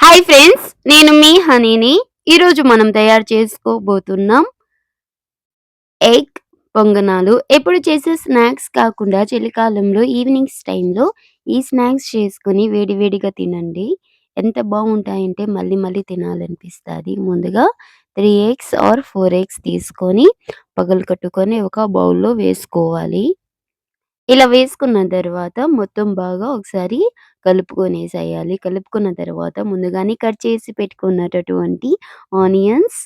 Hi friends నేను మీ హనీని. ఈరోజు మనం తయారు చేసుకోబోతున్నాం ఎగ్ పొంగనాలు. ఎప్పుడు చేసే స్నాక్స్ కాకుండా చలికాలంలో ఈవినింగ్స్ టైంలో ఈ స్నాక్స్ చేసుకొని వేడివేడిగా తినండి. ఎంత బాగుంటాయంటే మళ్ళీ మళ్ళీ తినాలనిపిస్తుంది. ముందుగా three eggs or four eggs తీసుకొని పగలు కట్టుకొని ఒక బౌల్లో వేసుకోవాలి. ఇలా వేసుకున్న తర్వాత మొత్తం బాగా ఒకసారి కలుపుకొనేసేయాలి. కలుపుకున్న తర్వాత ముందుగానే కట్ చేసి పెట్టుకున్నటటువంటి ఆనియన్స్,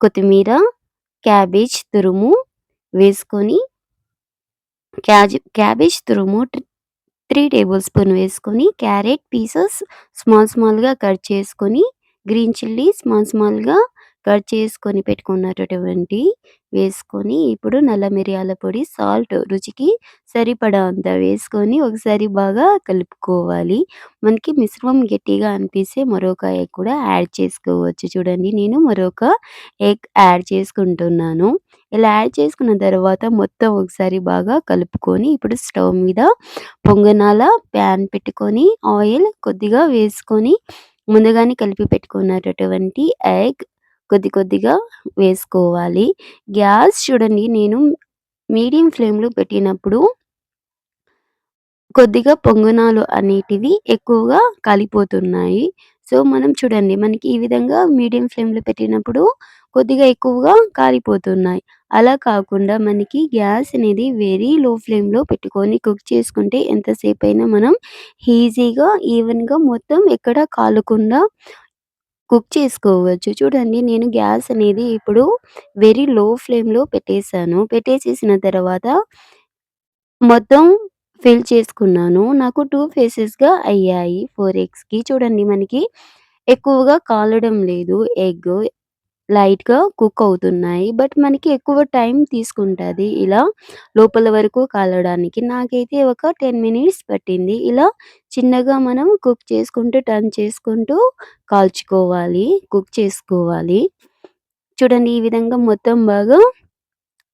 కొత్తిమీర, క్యాబేజ్ తురుము వేసుకొని క్యాజ్ క్యాబేజ్ తురుము త్రీ టేబుల్ స్పూన్ వేసుకొని క్యారెట్ పీసెస్ స్మాల్ స్మాల్‌గా కట్ చేసుకొని గ్రీన్ చిల్లీ స్మాల్ స్మాల్‌గా కట్ చేసుకొని పెట్టుకున్నటువంటి వేసుకొని ఇప్పుడు నల్ల మిరియాల పొడి సాల్ట్ రుచికి సరిపడా అంత వేసుకొని ఒకసారి బాగా కలుపుకోవాలి. మనకి మిశ్రమం గట్టిగా అనిపిస్తే మరొక ఎగ్ కూడా యాడ్ చేసుకోవచ్చు. చూడండి నేను మరొక ఎగ్ యాడ్ చేసుకుంటున్నాను. ఇలా యాడ్ చేసుకున్న తర్వాత మొత్తం ఒకసారి బాగా కలుపుకొని ఇప్పుడు స్టవ్ మీద పొంగనాల ప్యాన్ పెట్టుకొని ఆయిల్ కొద్దిగా వేసుకొని ముందుగానే కలిపి పెట్టుకున్నటువంటి ఎగ్ కొద్ది కొద్దిగా వేసుకోవాలి. గ్యాస్ చూడండి నేను మీడియం ఫ్లేమ్లో పెట్టినప్పుడు కొద్దిగా పొంగనాలు అనేటివి ఎక్కువగా కాలిపోతున్నాయి. సో మనం చూడండి మనకి ఈ విధంగా మీడియం ఫ్లేమ్లో పెట్టినప్పుడు కొద్దిగా ఎక్కువగా కాలిపోతున్నాయి. అలా కాకుండా మనకి గ్యాస్ అనేది వెరీ లో ఫ్లేమ్లో పెట్టుకొని కుక్ చేసుకుంటే ఎంతసేపు అయినా మనం ఈజీగా ఈవెన్గా మొత్తం ఎక్కడ కాలకుండా కుక్ చేసుకోవచ్చు. చూడండి నేను గ్యాస్ అనేది ఇప్పుడు వెరీ లో ఫ్లేమ్‌లో పెట్టేసాను. పెట్టేసేసిన తర్వాత మొత్తం ఫిల్ చేసుకున్నాను. నాకు టూ ఫేసెస్‌గా అయ్యాయి ఫోర్ ఎగ్స్‌కి. చూడండి మనకి ఎక్కువగా కాలడం లేదు ఎగ్. లైట్‌గా కుక్ అవుతున్నాయి. బట్ మనకి ఎక్కువ టైం తీసుకుంటది ఇలా లోపల వరకు కాలడానికి. నాకైతే ఒక 10 మినిట్స్ పట్టింది. ఇలా చిన్నగా మనం కుక్ చేసుకుంటూ, టర్న్ చేసుకుంటూ కాల్చుకోవాలి. కుక్ చేసుకోవాలి. చూడండి ఈ విధంగా మొత్తం బాగా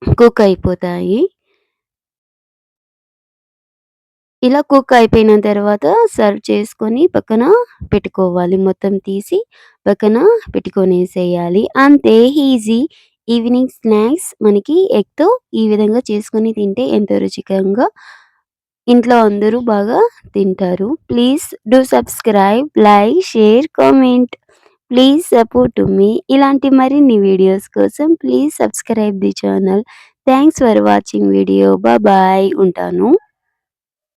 కుక్ అయిపోతాయి. ఇలా కుక్ అయిపోయిన తర్వాత సర్వ్ చేసుకొని పక్కన పెట్టుకోవాలి. మొత్తం తీసి పక్కన పెట్టుకొనేసేయాలి. అంతే ఈజీ ఈవినింగ్ స్నాక్స్ మనకి ఎగ్‌తో ఈ విధంగా చేసుకొని తింటే ఎంతో రుచికరంగా ఇంట్లో అందరూ బాగా తింటారు. Please do subscribe, like, share, comment. Please support to me. ఇలాంటి మరిన్ని వీడియోస్ కోసం please subscribe the channel. Thanks for watching video. Bye ఉంటాను.